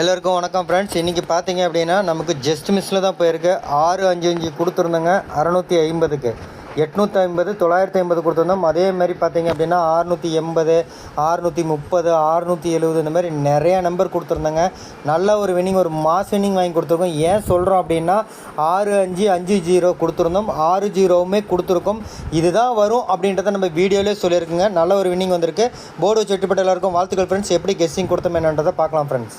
எல்லாருக்கும் வணக்கம் ஃப்ரெண்ட்ஸ் இன்றைக்கி பார்த்தீங்க அப்படின்னா நமக்கு ஜஸ்ட் மிஸ்ஸில் தான் போயிருக்கு. ஆறு அஞ்சு அஞ்சு கொடுத்துருந்தோங்க. அறநூற்றி ஐம்பதுக்கு. எட்நூற்றி ஐம்பது தொள்ளாயிரத்தி ஐம்பது கொடுத்துருந்தோம். அதே மாதிரி பார்த்தீங்க அப்படின்னா ஆறுநூற்றி எண்பது ஆறுநூற்றி முப்பது ஆறுநூற்றி எழுபது இந்த மாதிரி நிறையா நம்பர் கொடுத்துருந்தாங்க. நல்ல ஒரு வின்னிங் ஒரு மாஸ் வின்னிங் வாங்கி கொடுத்துருக்கோம். ஏன் சொல்கிறோம் அப்படின்னா ஆறு அஞ்சு அஞ்சு ஜீரோ கொடுத்துருந்தோம். ஆறு ஜீரோவுமே கொடுத்துருக்கோம். இதுதான் வரும் அப்படின்றத நம்ம வீடியோவிலே சொல்லியிருக்குங்க. நல்ல ஒரு வின்னிங் வந்திருக்கு. போர்டு வச்சு எல்லாருக்கும் வாழ்த்துக்கள் ஃப்ரெண்ட்ஸ் எப்படி கெஸ்ஸிங் கொடுத்தோம் என்னன்றதை பார்க்கலாம் friends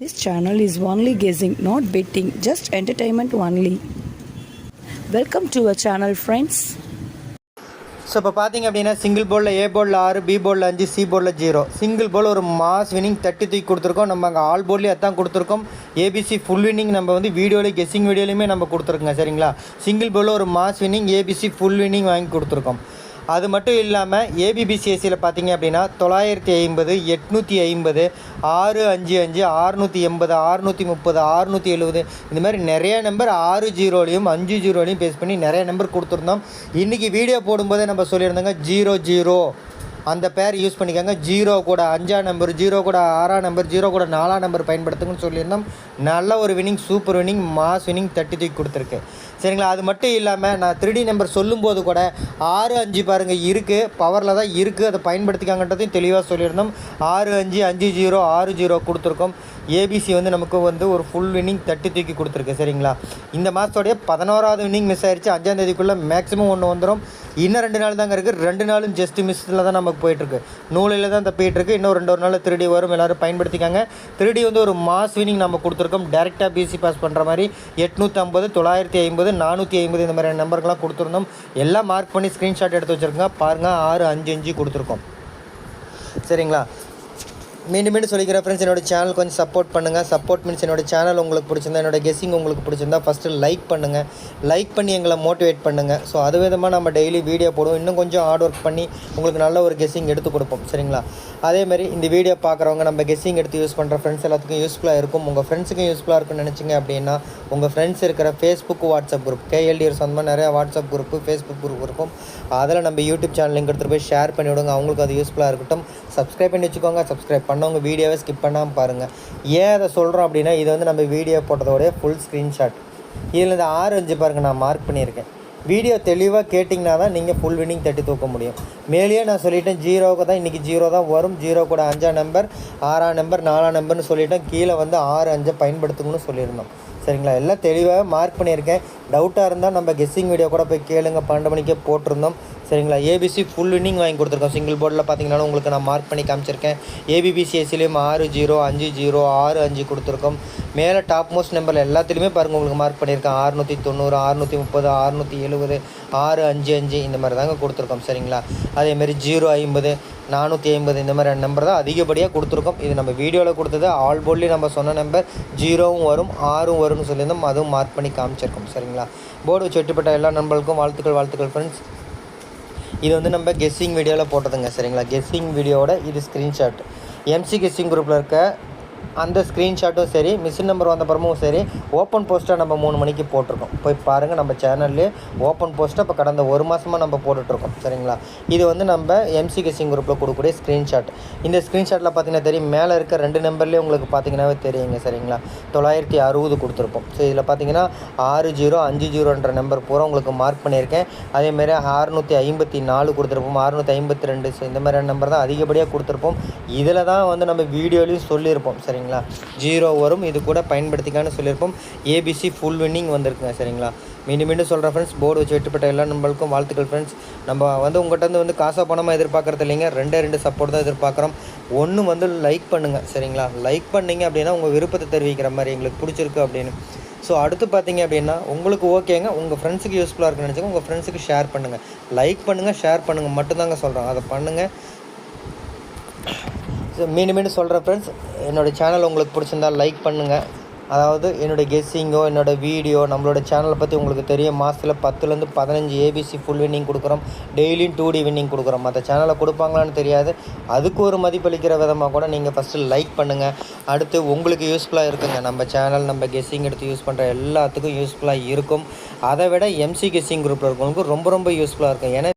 This channel is only guessing, not betting, just entertainment only. Welcome to a channel friends so இப்போ பார்த்தீங்க அப்படின்னா சிங்கிள் போர்டில் ஏ போலில் ஆறு பி போர்டில் அஞ்சு சி போர்டில் ஜீரோ சிங்கிள் போல் ஒரு மாஸ் வினிங் தட்டி தூக்கி கொடுத்துருக்கோம். நம்ம அங்கே ஆல் போர்ட்லேயே அதான் கொடுத்துருக்கோம். ஏபிசி ஃபுல் வினிங் நம்ம வந்து வீடியோலேயே கெஸ்ஸிங் வீடியோலையுமே நம்ம கொடுத்துருக்கோங்க சரிங்களா? சிங்கிள் போலில் ஒரு mass winning ABC full winning வாங்கி கொடுத்துருக்கோம். அது மட்டும் இல்லாமல் ஏபிபிசிஎஸ்சியில் பார்த்தீங்க அப்படின்னா தொள்ளாயிரத்தி ஐம்பது எட்நூற்றி ஐம்பது ஆறு அஞ்சு அஞ்சு ஆறுநூற்றி எண்பது ஆறுநூற்றி முப்பது ஆறுநூற்றி எழுபது இந்த மாதிரி நிறைய நம்பர் ஆறு ஜீரோலையும் அஞ்சு ஜீரோலையும் பேஸ் பண்ணி நிறைய நம்பர் கொடுத்துருந்தோம். இன்றைக்கி வீடியோ போடும்போதே நம்ம சொல்லியிருந்தோங்க ஜீரோ ஜீரோ. அந்த பேர் யூஸ் பண்ணிக்கோங்க. ஜீரோ கூட அஞ்சாம் நம்பர் ஜீரோ கூட ஆறாம் நம்பர் ஜீரோ கூட நாலாம் நம்பர் பயன்படுத்துங்கன்னு சொல்லியிருந்தோம். நல்ல ஒரு winning super winning mass winning தட்டி தூக்கி கொடுத்துருக்கு. சரிங்களா? அது மட்டும் இல்லாமல் நான் த்ரீ நம்பர் சொல்லும்போது கூட ஆறு அஞ்சு பாருங்கள் இருக்குது பவரில் தான் இருக்குது அதை பயன்படுத்திக்காங்கன்றதையும் தெளிவாக சொல்லியிருந்தோம். ஆறு அஞ்சு அஞ்சு ஜீரோ ஆறு ஜீரோ கொடுத்துருக்கோம். ஏபிசி வந்து நமக்கு வந்து ஒரு ஃபுல் வின்னிங் தட்டி தூக்கி கொடுத்துருக்கு சரிங்களா? இந்த மாதத்தோடைய பதினோராவது வின்னிங் மிஸ் ஆயிடுச்சு அஞ்சாந்தேதிக்குள்ளே மேக்ஸிமம் ஒன்று வந்துடும் இன்னும் ரெண்டு நாள் தாங்க இருக்குது ரெண்டு நாளும் ஜஸ்ட் மிஸ்ஸில் தான் நமக்கு போயிட்டுருக்கு. நூலில் தான் தப்பிட்டுருக்கு இன்னும் ரெண்டு ஒரு நாள் திருடி வரும். எல்லோரும் பயன்படுத்திக்காங்க. திருடி வந்து ஒரு மாஸ் வினிங் நம்ம கொடுத்துருக்கோம். டேரெக்டாக பிசி பாஸ் பண்ணுற மாதிரி எட்நூற்றம்பது தொள்ளாயிரத்தி ஐம்பது நானூற்றி ஐம்பது இந்த மாதிரி நம்பருக்கெல்லாம் கொடுத்துருந்தோம். எல்லாம் மார்க் பண்ணி ஸ்க்ரீன்ஷாட் எடுத்து வச்சுருக்கோங்க. பாருங்கள் ஆறு அஞ்சு அஞ்சு கொடுத்துருக்கோம். சரிங்களா? மீண்டும் மீண்டும் சொல்லிக்கிறேன் ஃப்ரெண்ட்ஸ் என்னோட சேனல் கொஞ்சம் சப்போர்ட் பண்ணுங்கள் சப்போர்ட் மீன்ஸ் என்னோட சேனல் உங்களுக்கு பிடிச்சிருந்தா என்னோட கெஸ்ஸிங் உங்களுக்கு பிடிச்சிருந்தா ஃபஸ்ட்டு லைக் பண்ணுங்கள் லைக் பண்ணி எங்களை மோட்டிவேட் பண்ணுங்கள் ஸோ அது விதமாக நம்ம டெய்லி வீடியோ போடுவோம். இன்னும் கொஞ்சம் ஹார்ட் ஒர்க் பண்ணி உங்களுக்கு நல்ல ஒரு கெஸ்ஸிங் எடுத்து கொடுப்போம். சரிங்களா? அதேமாதிரி இந்த வீடியோ பார்க்குறவங்க நம்ம கெஸ்ஸிங் எடுத்து யூஸ் பண்ணுற ஃப்ரெண்ட்ஸ் எல்லாத்துக்கும் யூஸ்ஃபுல்லாக இருக்கும். உங்கள் ஃப்ரெண்ட்ஸுக்கும் யூஸ்ஃபுல்லாக இருக்குன்னு நினச்சிங்க அப்படின்னா உங்கள் ஃப்ரெண்ட்ஸ் இருக்கிற ஃபேஸ்புக் வாட்ஸ்அப் குரூப் கேஎல்டிஆர் சொந்தமாக நிறையா வாட்ஸ்அப் குரூப்பு ஃபேஸ்புக் குரூப் இருக்கும். அதில் நம்ம யூடியூப் சேனல் லிங்க் எடுத்துகிட்டு போய் ஷேர் பண்ணி விடுங்க. அவங்களுக்கு அது யூஸ்ஃபுல்லாக இருக்கட்டும். சப்ஸ்கிரைப் பண்ணி வச்சுக்கோங்க. சப்ஸ்கிரைப் பண்ணவங்க வீடியோவை ஸ்கிப் பண்ணாமல் பாருங்கள் ஏன் அதை சொல்கிறோம் அப்படின்னா இது வந்து நம்ம வீடியோ போட்டதோடைய ஃபுல் ஸ்க்ரீன்ஷாட் இதில் இந்த ஆறு அஞ்சு பாருங்கள் நான் மார்க் பண்ணியிருக்கேன். வீடியோ தெளிவாக கேட்டிங்கன்னா தான் நீங்கள் ஃபுல் வின்னிங் தட்டி தூக்க முடியும். மேலேயே நான் சொல்லிட்டேன் ஜீரோவுக்கு தான் இன்றைக்கி ஜீரோ தான் வரும். ஜீரோ கூட அஞ்சாம் நம்பர் ஆறாம் நம்பர் நாலாம் நம்பர்னு சொல்லிட்டேன். கீழே வந்து ஆறு அஞ்சை பயன்படுத்துங்கன்னு சொல்லியிருந்தோம். சரிங்களா? எல்லாம் தெளிவாக மார்க் பண்ணியிருக்கேன். டவுட்டாக இருந்தால் நம்ம கெஸ்ஸிங் வீடியோ கூட போய் கேளுங்க. பன்னெண்டு மணிக்கே போட்டிருந்தோம். சரிங்களா? ஏபிசி ஃபுல் இன்னிங் வாங்கி கொடுத்துருக்கோம். சிங்கிள் போர்டில் பார்த்தீங்கன்னா உங்களுக்கு நான் மார்க் பண்ணி காமிச்சிருக்கேன். ஏபிபிசிஎஸ்சிலையும் ஆறு ஜீரோ அஞ்சு ஜீரோ ஆறு அஞ்சு கொடுத்துருக்கோம். மேலே டாப் மோஸ்ட் நம்பரில் எல்லாத்துலேயுமே பாருங்கள் உங்களுக்கு மார்க் பண்ணியிருக்கேன். அறுநூற்றி தொண்ணூறு அறுநூற்றி முப்பது அறுநூற்றி எழுபது ஆறு அஞ்சு அஞ்சு இந்த மாதிரி தாங்க கொடுத்துருக்கோம். சரிங்களா? அதேமாரி ஜீரோ ஐம்பது நானூற்றி ஐம்பது இந்த மாதிரி நம்பர் தான் அதிகப்படியாக கொடுத்துருக்கோம். இது நம்ம வீடியோவில் கொடுத்தது. ஆல் போர்ட்லேயும் நம்ம சொன்ன நம்பர் ஜீரோவும் வரும் ஆறும் வரும்னு சொல்லியிருந்தோம். அதுவும் மார்க் பண்ணி காமிச்சிருக்கோம். சரிங்களா? போர்டு வச்சு வெட்டுப்பட்ட எல்லா நண்பர்களுக்கும் வாழ்த்துக்கள் வாழ்த்துக்கள் ஃப்ரெண்ட்ஸ் இது வந்து நம்ம கெஸ்ஸிங் வீடியோவில் போட்டதுங்க சரிங்களா? கெஸ்ஸிங் வீடியோவோட இது ஸ்க்ரீன்ஷாட் எம்சி கெஸ்ஸிங் குரூப்பில் இருக்க அந்த ஸ்க்ரீன்ஷாட்டும் சரி மிஷின் நம்பர் வந்த அப்புறமும் சரி ஓப்பன் போஸ்ட்டாக நம்ம மூணு மணிக்கு போட்டிருக்கோம். போய் பாருங்கள் நம்ம சேனல்லே ஓப்பன் போஸ்ட்டாக இப்போ கடந்த ஒரு மாதமாக நம்ம போட்டுட்ருக்கோம் சரிங்களா? இது வந்து நம்ம எம்சி கெஸ்ஸிங் குரூப்பில் கொடுக்கக்கூடிய ஸ்க்ரீன்ஷாட் இந்த ஸ்க்ரீன்ஷாட்டில் பார்த்தீங்கன்னா தெரியும் மேலே இருக்க ரெண்டு நம்பர்லேயே உங்களுக்கு பார்த்தீங்கன்னாவே தெரியுங்க சரிங்களா? தொள்ளாயிரத்தி அறுபது கொடுத்துருப்போம். ஸோ இதில் பார்த்தீங்கன்னா ஆறு ஜீரோ அஞ்சு ஜீரோன்ற நம்பர் பூரா உங்களுக்கு மார்க் பண்ணியிருக்கேன். அதேமாரி அறுநூற்றி ஐம்பத்தி நாலு கொடுத்துருப்போம். அறுநூற்றி ஐம்பத்தி ரெண்டு ஸோ இந்த மாதிரியான நம்பர் தான் அதிகப்படியாக கொடுத்துருப்போம். இதில் தான் வந்து நம்ம வீடியோலையும் சொல்லியிருப்போம் சரி சரிங்களா? ஜீரோ வரும். இது கூட பயன்படுத்திக்கான்னு சொல்லியிருப்போம். ஏபிசி ஃபுல் வின்னிங் வந்திருக்குங்க சரிங்களா? மீண்டும் மீண்டும் சொல்கிறேன் ஃப்ரெண்ட்ஸ் போர்டு வச்சு வெட்டுப்பட்ட எல்லா நம்மளுக்கும் வாழ்த்துக்கள் ஃப்ரெண்ட்ஸ் நம்ம வந்து உங்கள்கிட்ட இருந்து வந்து காசாக பணமாக எதிர்பார்க்குறது இல்லைங்க. ரெண்டே ரெண்டு சப்போர்ட் தான் எதிர்பார்க்குறோம். ஒன்று வந்து லைக் பண்ணுங்கள் சரிங்களா? லைக் பண்ணீங்க அப்படின்னா உங்கள் விருப்பத்தை தெரிவிக்கிற மாதிரி எங்களுக்கு பிடிச்சிருக்கு அப்படின்னு. ஸோ அடுத்து பார்த்தீங்க அப்படின்னா உங்களுக்கு ஓகேங்க உங்கள் ஃப்ரெண்ட்ஸுக்கு யூஸ்ஃபுல்லாக இருக்குன்னு நினச்சிங்க உங்கள் ஃப்ரெண்ட்ஸுக்கு ஷேர் பண்ணுங்கள் லைக் பண்ணுங்கள் ஷேர் பண்ணுங்கள் மட்டும்தாங்க சொல்கிறோம் அதை பண்ணுங்கள் ஸோ மீண்டும் மீண்டும் சொல்கிறேன் ஃப்ரெண்ட்ஸ் என்னோடய சேனல் உங்களுக்கு பிடிச்சிருந்தா லைக் பண்ணுங்கள் அதாவது என்னோடய கெஸ்ஸிங்கோ என்னோடய வீடியோ நம்மளோட சேனலை பற்றி உங்களுக்கு தெரியும். மாதத்தில் பத்துலேருந்து பதினஞ்சு ஏபிசி ஃபுல் வின்னிங் கொடுக்குறோம். டெய்லியும் டூ டி வின்னிங் கொடுக்குறோம். மற்ற சேனலை கொடுப்பாங்களான்னு தெரியாது. அதுக்கு ஒரு மதிப்பளிக்கிற விதமாக கூட நீங்கள் ஃபஸ்ட்டு லைக் பண்ணுங்கள் அடுத்து உங்களுக்கு யூஸ்ஃபுல்லாக இருக்குங்க. நம்ம சேனல் நம்ம கெஸ்ஸிங் எடுத்து யூஸ் பண்ணுற எல்லாத்துக்கும் யூஸ்ஃபுல்லாக இருக்கும். அதை விட எம்சி கெஸ்ஸிங் குரூப்பில் இருக்கவங்களுக்கு ரொம்ப ரொம்ப யூஸ்ஃபுல்லாக இருக்கும். ஏன்னா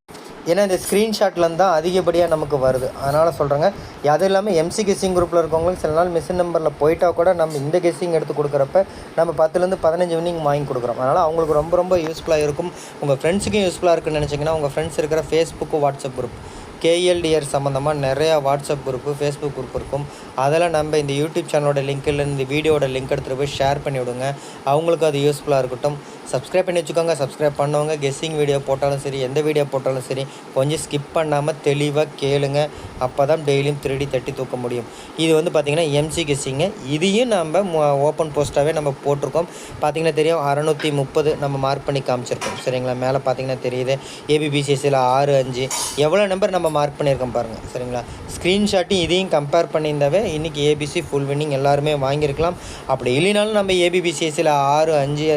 ஏன்னா இந்த ஸ்க்ரீன்ஷாட்லேருந்து தான் அதிகப்படியாக நமக்கு வருது. அதனால் சொல்கிறேங்க அது இல்லாமல் எம்சி கெஸ்ஸிங் குரூப்பில் இருக்கவங்களுக்கு சில நாள் மிஷின் நம்பரில் போயிட்டா கூட நம்ம இந்த கெஸ்ஸிங் எடுத்து கொடுக்குறப்ப நம்ம பத்துலேருந்து பதினஞ்சு வினிங் வாங்கி கொடுக்குறோம். அதனால் அவங்களுக்கு ரொம்ப ரொம்ப யூஸ்ஃபுல்லாக இருக்கும். உங்கள் ஃப்ரெண்ட்ஸுக்கும் யூஸ்ஃபுல்லாக இருக்குன்னு நினச்சிங்கன்னா உங்கள் ஃப்ரெண்ட்ஸ் இருக்கிற ஃபேஸ்புக்கு வாட்ஸ்அப் குரூப் கேஎல்டிஆர் சம்மந்தமாக நிறையா வாட்ஸ்அப் குரூப்பு ஃபேஸ்புக் குரூப் இருக்கும். அதெல்லாம் நம்ம இந்த யூடியூப் சேனலோட லிங்க் இல்லை இந்த வீடியோட லிங்க் எடுத்துகிட்டு போய் ஷேர் பண்ணி விடுங்க. அவங்களுக்கு அது யூஸ்ஃபுல்லாக இருக்கட்டும். சப்ஸ்கிரைப் பண்ணி வச்சுக்கோங்க. சப்ஸ்கிரைப் பண்ணவங்க கெஸ்ஸிங் வீடியோ போட்டாலும் சரி எந்த வீடியோ போட்டாலும் சரி கொஞ்சம் ஸ்கிப் பண்ணாமல் தெளிவாக கேளுங்க. அப்போ தான் டெய்லியும் திருடி தட்டி தூக்க முடியும். இது வந்து பார்த்திங்கன்னா எம்சி கெஸ்ஸிங்கு இதையும் நம்ம ஓப்பன் போஸ்ட்டாகவே நம்ம போட்டிருக்கோம். பார்த்திங்கன்னா தெரியும் அறநூற்றி முப்பது நம்ம மார்க் பண்ணி காமிச்சிருக்கோம். சரிங்களா? மேலே பார்த்திங்கன்னா தெரியுது. ஏபிபிசிஎஸ்சியில் ஆறு அஞ்சு. எவ்வளோ நம்பர் நம்ம மார்க் பண்ணியிருக்கோம் பாருங்கள் சரிங்களா? ஸ்க்ரீன்ஷாட்டையும் இதையும் கம்பேர் பண்ணியிருந்தாவே இன்றைக்கி ஏபிசி ஃபுல் வின்னிங் எல்லாருமே வாங்கியிருக்கலாம். அப்படி இல்லைனாலும் நம்ம ஏபிபிசிஎஸ்சியில் ஆறு அஞ்சு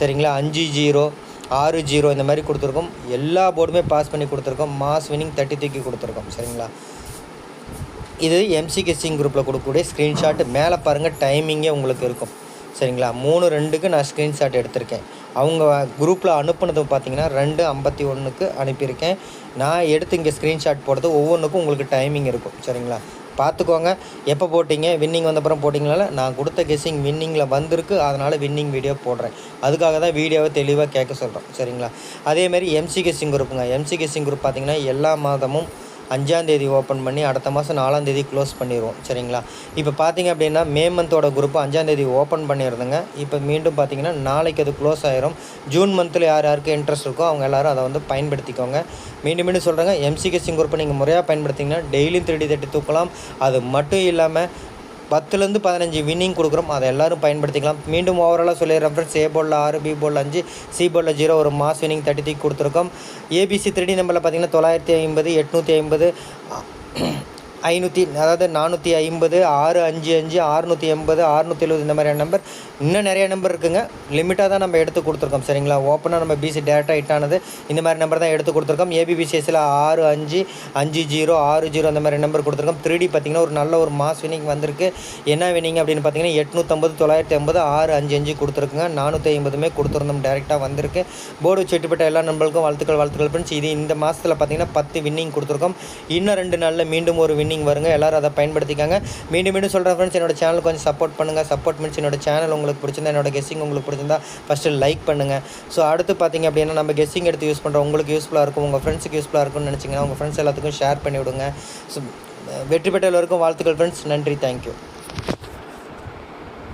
சரிங்களா? அஞ்சு ஜீரோ ஆறு ஜீரோ இந்த மாதிரி கொடுத்துருக்கோம். எல்லா போர்டுமே பாஸ் பண்ணி கொடுத்துருக்கோம். மாஸ் வினிங் தட்டி தூக்கி கொடுத்துருக்கோம். சரிங்களா? இது எம்சி குரூப்பில் கொடுக்கக்கூடிய ஸ்க்ரீன்ஷாட் மேலே பாருங்கள் டைமிங்கே உங்களுக்கு இருக்கும். சரிங்களா? மூணு ரெண்டுக்கு நான் ஸ்க்ரீன்ஷாட் எடுத்திருக்கேன். அவங்க குரூப்பில் அனுப்புனது பார்த்தீங்கன்னா ரெண்டு ஐம்பத்தி ஒன்றுக்கு அனுப்பியிருக்கேன். நான் எடுத்து இங்கே ஸ்க்ரீன்ஷாட் போடுறது ஒவ்வொன்றுக்கும் உங்களுக்கு டைமிங் இருக்கும். சரிங்களா? பார்த்துக்கோங்க. எப்போ போட்டிங்க? வின்னிங் வந்தப்புறம் போட்டிங்களால? நான் கொடுத்த கெஸ்ஸிங் வின்னிங்கில் வந்திருக்கு. அதனால் வின்னிங் வீடியோ போடுறேன். அதுக்காக தான் வீடியோவை தெளிவாக கேட்க சொல்கிறோம் சரிங்களா? அதேமாதிரி எம்சி கெஸ்ஸிங் குரூப்புங்க எம்சி கெஸ்ஸிங் குரூப் பார்த்திங்கன்னா எல்லா மாதமும் அஞ்சாந்தேதி ஓப்பன் பண்ணி அடுத்த மாதம் நாலாந்தேதி க்ளோஸ் பண்ணிடுவோம் சரிங்களா? இப்போ பார்த்தீங்க அப்படின்னா மே மந்தோட குரூப்பு அஞ்சாந்தேதி ஓப்பன் பண்ணியிருந்தேங்க இப்போ மீண்டும் பார்த்தீங்கன்னா நாளைக்கு அது க்ளோஸ் ஆயிரும். ஜூன் மந்தில் யார் யாருக்கு இன்ட்ரெஸ்ட் இருக்கோ அவங்க எல்லாரும் அதை வந்து பயன்படுத்திக்கோங்க. மீண்டும் மீண்டும் சொல்கிறேங்க எம்சிகேசிங் குரூப்பை நீங்கள் முறையாக பயன்படுத்திங்கன்னா டெய்லியும் திருடி தட்டி தூக்கலாம். அது மட்டும் இல்லாமல் பத்துலேருந்து பதினஞ்சு வின்னிங் கொடுக்குறோம். அதை எல்லோரும் பயன்படுத்திக்கலாம். மீண்டும் ஓவராலாக சொல்லிடுறேன் ஃப்ரெண்ட்ஸ் ஏ போலில் ஆறு பி போலில் அஞ்சு சி போலில் ஜீரோ ஒரு மாஸ் வின்னிங் தேர்ட்டி கொடுத்துருக்கோம். ஏபிசி த்ரீ நம்பரில் பார்த்தீங்கன்னா தொள்ளாயிரத்தி ஐம்பது எட்நூற்றி ஐம்பது ஐநூற்றி அதாவது நானூற்றி ஐம்பது ஆறு அஞ்சு அஞ்சு ஆறுநூற்றி எண்பது அறுநூற்றி எழுபது இந்த மாதிரியான நம்பர் இன்னும் நிறைய நம்பர் இருக்குங்க. லிமிட்டாக தான் நம்ம எடுத்து கொடுத்துருக்கோம் சரிங்களா? ஓப்பனாக நம்ம பிசி டேரெக்டாக ஹிட் ஆனது இந்த மாதிரி நம்பர் தான் எடுத்து கொடுத்துருக்கோம். ஏபிபிசிஎஸ்சில் ஆறு அஞ்சு அஞ்சு ஜீரோ ஆறு ஜீரோ அந்த மாதிரி நம்பர் கொடுத்துருக்கோம். த்ரீ டி பார்த்திங்கன்னா ஒரு நல்ல ஒரு மாஸ் வினிங் வந்திருக்கு. என்ன வினிங் அப்படின்னு பார்த்தீங்கன்னா எட்நூற்றம்பது தொள்ளாயிரத்தி ஐம்பது ஆறு அஞ்சு அஞ்சு கொடுத்துருக்குங்க. நானூற்றி ஐம்பதுமே கொடுத்துருந்தோம் டேரெக்டாக வந்திருக்கு. போர்டு செட்டுப்பட்ட எல்லா நம்பர்களுக்கும் வாழ்த்துக்கள் வாழ்த்துக்கள் ஃப்ரெண்ட்ஸ் இது இந்த மாதத்தில் பார்த்தீங்கன்னா பத்து வின்னிங் கொடுத்துருக்கோம். இன்னும் ரெண்டு நாளில் மீண்டும் ஒரு வின்னிங் வருங்க. எல்லாரும் அதை பயன்படுத்திக்காங்க. மீண்டும் மீண்டும் சொல்கிறேன் ஃப்ரெண்ட்ஸ் என்னோட சேனல் கொஞ்சம் சப்போர்ட் பண்ணுங்கள் சப்போர்ட் மீன்ஸ் என்னோட சேனல் உங்களுக்கு பிடிச்சிருந்தா என்னோட கெஸ்ஸிங் உங்களுக்கு பிடிச்சிருந்தா ஃபஸ்ட்டு லைக் பண்ணுங்கள் ஸோ அடுத்து பார்த்தீங்க அப்படின்னா நம்ம கெஸ்ஸிங் எடுத்து யூஸ் பண்ணுறோம் உங்களுக்கு யூஸ்ஃபுல்லாக இருக்கும். உங்கள் ஃப்ரெண்ட்ஸுக்கு யூஸ்ஃபுல்லாக இருக்கும்னு நினச்சிங்கன்னா உங்கள் ஃப்ரெண்ட்ஸ் எல்லாத்துக்கும் ஷேர் பண்ணிவிடுங்க. ஸோ வெற்றி பெற்ற எல்லோருக்கும் வாழ்த்துக்கள் ஃப்ரெண்ட்ஸ் நன்றி. தேங்க்யூ